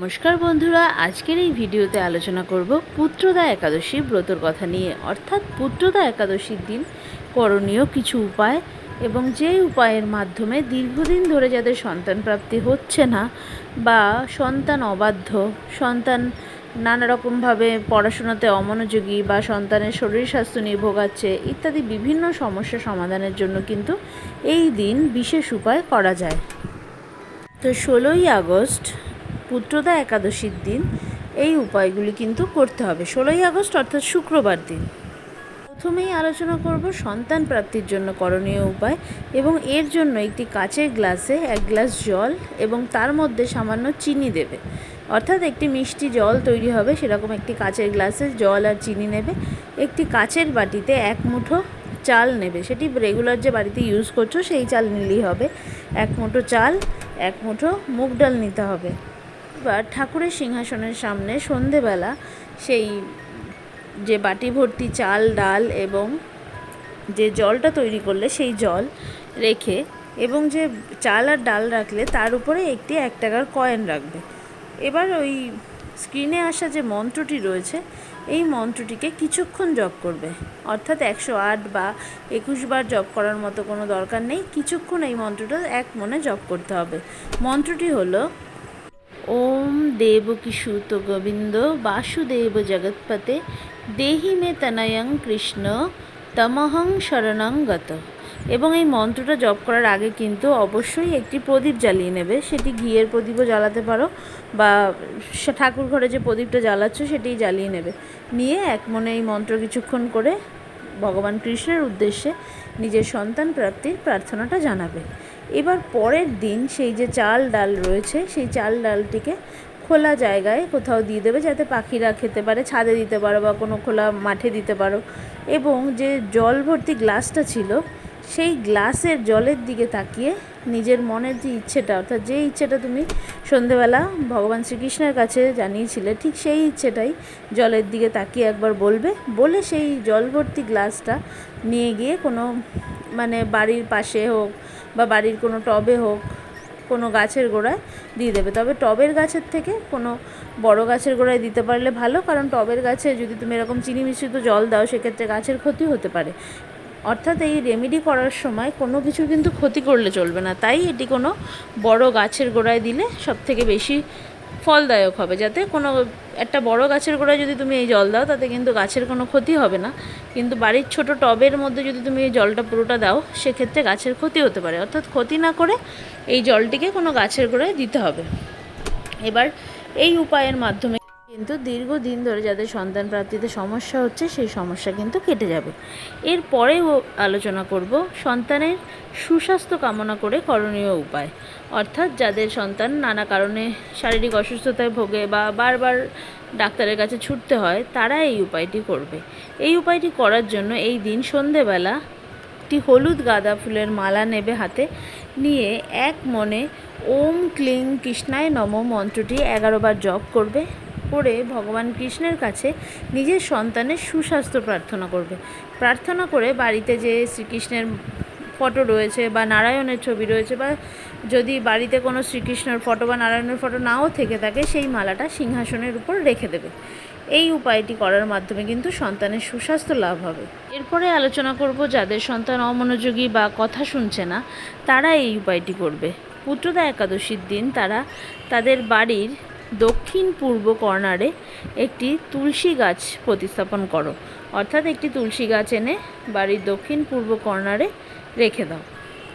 নমস্কার বন্ধুরা, আজকের এই ভিডিওতে আলোচনা করব পুত্রদা একাদশী ব্রতর কথা নিয়ে। অর্থাৎ পুত্রদা একাদশীর দিন করণীয় কিছু উপায় এবং যে উপায়ের মাধ্যমে দীর্ঘদিন ধরে যাদের সন্তান প্রাপ্তি হচ্ছে না বা সন্তান অবাধ্য, সন্তান নানা রকমভাবে পড়াশোনাতে অমনোযোগী বা সন্তানের শরীর স্বাস্থ্য নিয়ে ভোগাচ্ছে ইত্যাদি বিভিন্ন সমস্যা সমাধানের জন্য কিন্তু এই দিন বিশেষ উপায় করা যায়। তো ষোলোই আগস্ট পুত্রদা একাদশীর দিন, এই উপায়গুলি কিন্তু করতে হবে। ষোলোই আগস্ট অর্থাৎ শুক্রবার দিন। প্রথমেই আলোচনা করব সন্তান প্রাপ্তির জন্য করণীয় উপায় এবং এর জন্য একটি কাচের গ্লাসে এক গ্লাস জল এবং তার মধ্যে সামান্য চিনি দেবে। অর্থাৎ একটি মিষ্টি জল তৈরি হবে, সেরকম একটি কাচের গ্লাসে জল আর চিনি নেবে। একটি কাচের বাটিতে এক মুঠো চাল নেবে। সেটি রেগুলার যে বাড়িতে ইউজ করছ, সেই চাল নিলেই হবে। এক মুঠো চাল, এক মুঠো মুগ ডাল নিতে হবে। এবার ঠাকুরের সিংহাসনের সামনে সন্ধেবেলা সেই যে বাটি ভর্তি চাল, ডাল এবং যে জলটা তৈরি করলে সেই জল রেখে এবং যে চাল আর ডাল রাখলে তার উপরে একটি এক টাকার কয়েন রাখবে। এবার ওই স্ক্রিনে আসা যে মন্ত্রটি রয়েছে, এই মন্ত্রটিকে কিছুক্ষণ জপ করবে। অর্থাৎ একশো আট বা একুশ বার জপ করার মতো কোনো দরকার নেই। কিছুক্ষণ এই মন্ত্রটা এক মনে জপ করতে হবে। মন্ত্রটি হলো ওম দেবকিসূত গোবিন্দ বাসুদেব জগৎপতে দেহি মে তনয়ং কৃষ্ণ তমহং শরণং এবং এই মন্ত্রটা জপ করার আগে কিন্তু অবশ্যই একটি প্রদীপ জ্বালিয়ে নেবে। সেটি ঘিয়ের প্রদীপও জ্বালাতে পারো বা ঠাকুর ঘরে যে প্রদীপটা জ্বালাচ্ছ সেটি জ্বালিয়ে নেবে। নিয়ে এক মনে এই মন্ত্র কিছুক্ষণ করে ভগবান কৃষ্ণের উদ্দেশ্যে নিজের সন্তান প্রাপ্তির প্রার্থনাটা জানাবে। এবার পরের দিন সেই যে চাল ডাল রয়েছে, সেই চাল ডালটিকে খোলা জায়গায় কোথাও দিয়ে দেবে যাতে পাখিরা খেতে পারে, ছাদে দিতে পারো বা কোনো খোলা মাঠে দিতে পারো। এবং যে জল ভর্তি গ্লাসটা ছিল, সেই গ্লাসের জলের দিকে তাকিয়ে নিজের মনের যে ইচ্ছেটা, অর্থাৎ যে ইচ্ছেটা তুমি সন্ধেবেলা ভগবান শ্রীকৃষ্ণের কাছে জানিয়েছিলে, ঠিক সেই ইচ্ছেটাই জলের দিকে তাকিয়ে একবার বলবে। বলে সেই জল ভর্তি গ্লাসটা নিয়ে গিয়ে কোনো মানে বাড়ির পাশে হোক বা বাড়ির কোনো টবে হোক, কোনো গাছের গোড়ায় দিয়ে দেবে। তবে টবের গাছের থেকে কোনো বড় গাছের গোড়ায় দিতে পারলে ভালো, কারণ টবের গাছে যদি তুমি এরকম চিনি মিশ্রিত জল দাও, সেক্ষেত্রে গাছের ক্ষতি হতে পারে। অর্থাৎ এই রেমেডি করার সময় কোনো কিছু কিন্তু ক্ষতি করলে চলবে না। তাই এটি কোনো বড় গাছের গোড়ায় দিলে সবথেকে বেশি ফলদায়ক হবে, যাতে কোনো একটা বড় গাছের গোড়ায় যদি তুমি এই জল দাও, তাতে কিন্তু গাছের কোনো ক্ষতি হবে না। কিন্তু বাড়ির ছোট টবের মধ্যে যদি তুমি এই জলটা পুরোটা দাও, সেক্ষেত্রে গাছের ক্ষতি হতে পারে। অর্থাৎ ক্ষতি না করে এই জলটিকে কোনো গাছের গোড়ায় দিতে হবে। এবার এই উপায়ের মাধ্যমে কিন্তু দীর্ঘদিন ধরে যাদের সন্তান প্রাপ্তিতে সমস্যা হচ্ছে, সেই সমস্যা কিন্তু কেটে যাবে। এরপরেও আলোচনা করব সন্তানের সুস্বাস্থ্য কামনা করে করণীয় উপায়। অর্থাৎ যাদের সন্তান নানা কারণে শারীরিক অসুস্থতায় ভোগে বা বারবার ডাক্তারের কাছে ছুটতে হয়, তারা এই উপায়টি করবে। এই উপায়টি করার জন্য এই দিন সন্ধেবেলা একটি হলুদ গাঁদা ফুলের মালা নেবে হাতে নিয়ে এক মনে ওম ক্লিং কৃষ্ণায় নম মন্ত্রটি এগারোবার জপ করবে। করে ভগবান কৃষ্ণের কাছে নিজের সন্তানের সুস্বাস্থ্য প্রার্থনা করবে। প্রার্থনা করে বাড়িতে যে শ্রীকৃষ্ণের ফটো রয়েছে বা নারায়ণের ছবি রয়েছে বা যদি বাড়িতে কোনো শ্রীকৃষ্ণের ফটো বা নারায়ণের ফটো নাও থেকে থাকে, সেই মালাটা সিংহাসনের উপর রেখে দেবে। এই উপায়টি করার মাধ্যমে কিন্তু সন্তানের সুস্বাস্থ্য লাভ হবে। এরপরে আলোচনা করব যাদের সন্তান অমনোযোগী বা কথা শুনছে না, তারা এই উপায়টি করবে। পুত্রদা একাদশীর দিন তারা তাদের বাড়ির দক্ষিণ পূর্ব কর্নারে একটি তুলসী গাছ প্রতিস্থাপন করো। অর্থাৎ একটি তুলসী গাছ এনে বাড়ির দক্ষিণ পূর্ব কর্নারে রেখে দাও।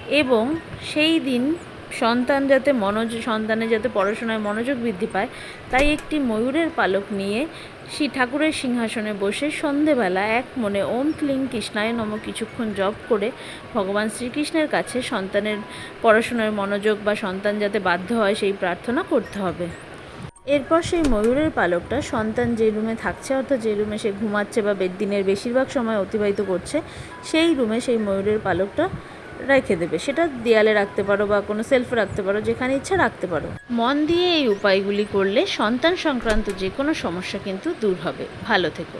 এবং সেই দিন সন্তান যাতে মনোজ, সন্তানের যাতে পড়াশোনায় মনোযোগ বৃদ্ধি পায়, তাই একটি ময়ূরের পালক নিয়ে শ্রী ঠাকুরের সিংহাসনে বসে সন্ধেবেলা এক মনে ওম ক্লিং কৃষ্ণায় নম কিছুক্ষণ জপ করে ভগবান শ্রীকৃষ্ণের কাছে সন্তানের পড়াশোনার মনোযোগ বা সন্তান যাতে বাধ্য হয় সেই প্রার্থনা করতে হবে। এরপর সেই ময়ূরের পালকটা সন্তান যে রুমে থাকছে, অর্থাৎ যে রুমে সে ঘুমাচ্ছে বা বেদিনের বেশিরভাগ সময় অতিবাহিত করছে, সেই রুমে সেই ময়ূরের পালকটা রেখে দেবে। সেটা দেয়ালে রাখতে পারো বা কোনো সেলফে রাখতে পারো, যেখানে ইচ্ছা রাখতে পারো। মন দিয়ে এই উপায়গুলি করলে সন্তান সংক্রান্ত যে কোনো সমস্যা কিন্তু দূর হবে। ভালো থেকো।